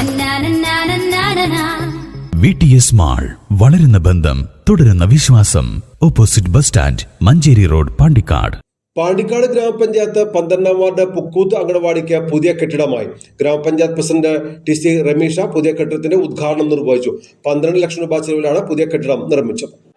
നന്നാനന്നാനന്നാനനാ. V T S mall വളരുന്ന ബന്ധം തുടരുന്ന വിശ്വാസം. Opposite bus stand Manjeri road Pandikkad. Pandikkad ഗ്രാമപഞ്ചായത്ത് പന്ത്രണ്ടാം വാർഡ് പുക്കൂത്ത് അംഗനവാടിക്ക് പുതിയ കെട്ടിടമായി. ഗ്രാമപഞ്ചായത്ത് പ്രസിഡന്റ് ടി സി രമീഷ പുതിയ കെട്ടിടത്തിന്റെ ഉദ്ഘാടനം നിർവഹിച്ചു. പന്ത്രണ്ട് ലക്ഷം രൂപ ചെലവിലാണ് പുതിയ കെട്ടിടം നിർമ്മിച്ചത്.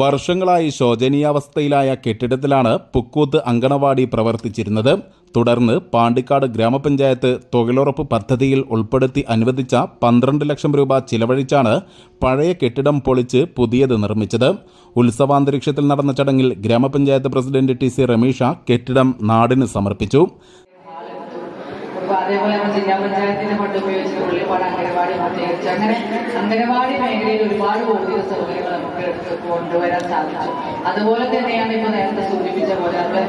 വർഷങ്ങളായി ശോചനീയാവസ്ഥയിലായ കെട്ടിടത്തിലാണ് പുക്കൂത്ത് അങ്കണവാടി പ്രവർത്തിച്ചിരുന്നത്. തുടർന്ന് പാണ്ടിക്കാട് ഗ്രാമപഞ്ചായത്ത് തൊഴിലുറപ്പ് പദ്ധതിയിൽ ഉൾപ്പെടുത്തി അനുവദിച്ച പന്ത്രണ്ട് ലക്ഷം രൂപ ചിലവഴിച്ചാണ് പഴയ കെട്ടിടം പൊളിച്ച് പുതിയത് നിർമ്മിച്ചത്. ഉത്സവാന്തരീക്ഷത്തിൽ നടന്ന ചടങ്ങിൽ ഗ്രാമപഞ്ചായത്ത് പ്രസിഡന്റ് ടി സി റമീഷ കെട്ടിടം നാടിന് സമർപ്പിച്ചു. അപ്പൊ അതേപോലെ നമ്മുടെ ജില്ലാ പഞ്ചായത്തിന്റെ ഫണ്ട് ഉപയോഗിച്ച് പുള്ളിപ്പാട് അംഗനവാടി പ്രത്യേകിച്ച് അങ്ങനെ അംഗനവാടി മേഖലയിൽ ഒരുപാട് ഭൗതിക സൗകര്യങ്ങൾ നമുക്ക് കൊണ്ടുവരാൻ സാധിച്ചു. അതുപോലെ തന്നെയാണ് ഇപ്പൊ നേരത്തെ സൂചിപ്പിച്ച പോലെ അപ്പൊ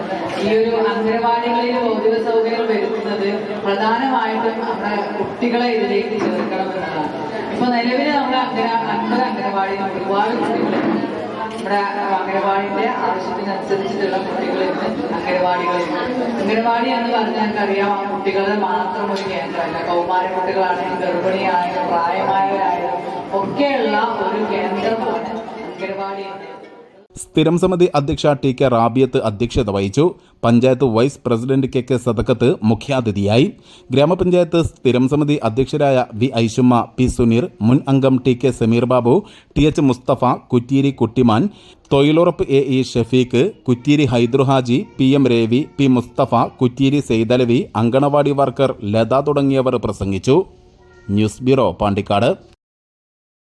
ഈ ഒരു അംഗനവാടികളിൽ ഭൗതിക സൗകര്യങ്ങൾ വരുത്തുന്നത് പ്രധാനമായിട്ടും നമ്മുടെ കുട്ടികളെ ഇതിലേക്ക് ചേർക്കണം എന്നതാണ് ഇപ്പൊ നിലവിൽ നമ്മുടെ അംഗന അൻപത് അംഗനവാടിയിൽ ഒരുപാട് കുട്ടികൾ നമ്മുടെ അംഗനവാടിന്റെ ആവശ്യത്തിനനുസരിച്ചിട്ടുള്ള കുട്ടികൾ ഇന്ന് അംഗനവാടികളുണ്ട് അംഗനവാടി എന്ന് പറഞ്ഞാൽ അറിയാം ആ കുട്ടികളുടെ മാത്രം ഒരു കേന്ദ്രമല്ല. കൗമാര കുട്ടികളാണെങ്കിലും ഗർഭിണിയായാലും പ്രായമായവരായാലും ഒക്കെയുള്ള ഒരു കേന്ദ്രമാണ് അംഗനവാടി സ്ഥിരം സമിതി അധ്യക്ഷ ടി കെ റാബിയത്ത് അധ്യക്ഷത വഹിച്ചു. Panchayat vice president K K Sadakkath മുഖ്യാതിഥിയായി. ഗ്രാമപഞ്ചായത്ത് സ്ഥിരം സമിതി അധ്യക്ഷരായ വി ഐഷുമ്മ പി സുനീർ മുൻ അംഗം T K Sameer Babu T H Musthafa Kutteeri Kuttiman തൊഴിലുറപ്പ് A E Shafeeq Kutteeri Hydruhaji P M Revi P Musthafa Kutteeri Saithalavi anganwadi worker Latha തുടങ്ങിയവർ പ്രസംഗിച്ചു. News bureau Pandikkad.